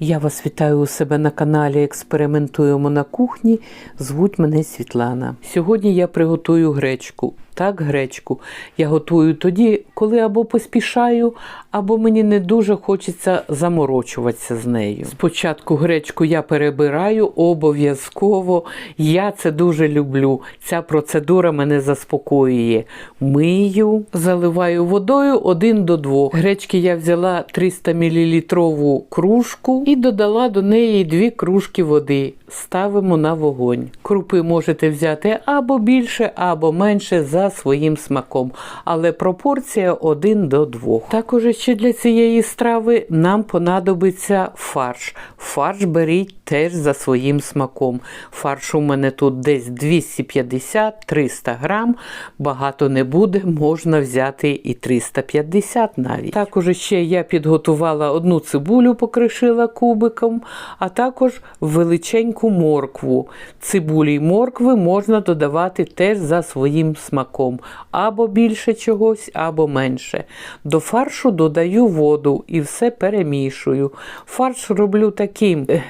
Я вас вітаю у себе на каналі Експериментуємо на кухні. Звуть мене Світлана. Сьогодні я приготую гречку. Так, гречку я готую тоді, коли або поспішаю, або мені не дуже хочеться заморочуватися з нею. Спочатку гречку я перебираю обов'язково. Я це дуже люблю. Ця процедура мене заспокоює. Мию, заливаю водою 1 до 2. Гречки я взяла 300 мл кружку і додала до неї 2 кружки води. Ставимо на вогонь. Крупи можете взяти або більше, або менше за своїм смаком, але пропорція 1 до 2. Також ще для цієї страви нам понадобиться фарш. Фарш беріть теж за своїм смаком. Фарш у мене тут десь 250-300 грам. Багато не буде, можна взяти і 350 навіть. Також ще я підготувала одну цибулю, покришила кубиком, а також величеньку моркву. Цибулі й моркви можна додавати теж за своїм смаком. Або більше чогось, або менше. До фаршу додаю воду і все перемішую. Фарш роблю таким е,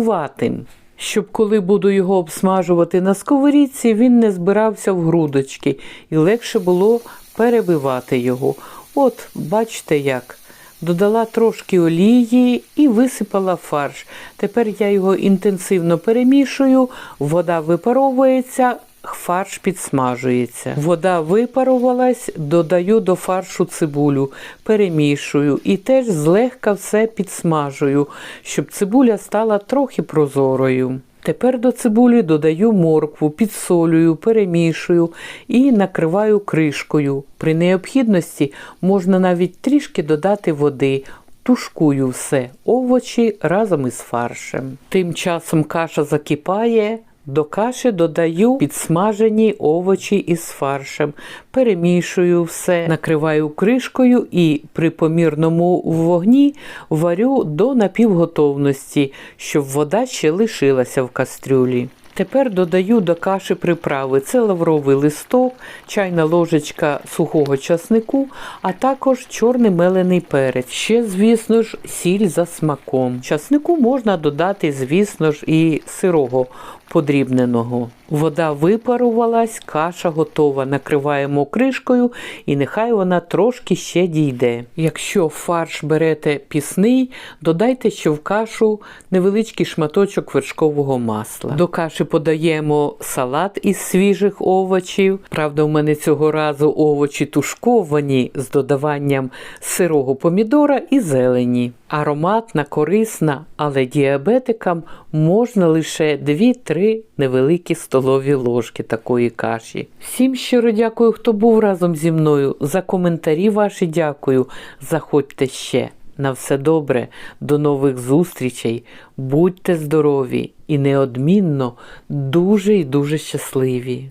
рідкуватим. Щоб коли буду його обсмажувати на сковорідці, він не збирався в грудочки і легше було перебивати його. От, бачите як. Додала трошки олії і висипала фарш. Тепер я його інтенсивно перемішую, вода випаровується, фарш підсмажується. Вода випарувалась, додаю до фаршу цибулю, перемішую і теж злегка все підсмажую, щоб цибуля стала трохи прозорою. Тепер до цибулі додаю моркву, підсолюю, перемішую і накриваю кришкою. При необхідності можна навіть трішки додати води. Тушкую все, овочі разом із фаршем. Тим часом каша закипає. До каші додаю підсмажені овочі із фаршем, перемішую все, накриваю кришкою і при помірному вогні варю до напівготовності, щоб вода ще лишилася в кастрюлі. Тепер додаю до каші приправи. Це лавровий листок, чайна ложечка сухого часнику, а також чорний мелений перець. Ще, звісно ж, сіль за смаком. Часнику можна додати, звісно ж, і сирого подрібненого. Вода випарувалась, каша готова. Накриваємо кришкою і нехай вона трошки ще дійде. Якщо фарш берете пісний, додайте ще в кашу невеличкий шматочок вершкового масла. До каші подаємо салат із свіжих овочів. Правда, у мене цього разу овочі тушковані з додаванням сирого помідора і зелені. Ароматна, корисна, але діабетикам можна лише 2-3 невеликі столові ложки такої каші. Всім щиро дякую, хто був разом зі мною. За коментарі ваші дякую. Заходьте ще. На все добре, до нових зустрічей. Будьте здорові і неодмінно дуже і дуже щасливі.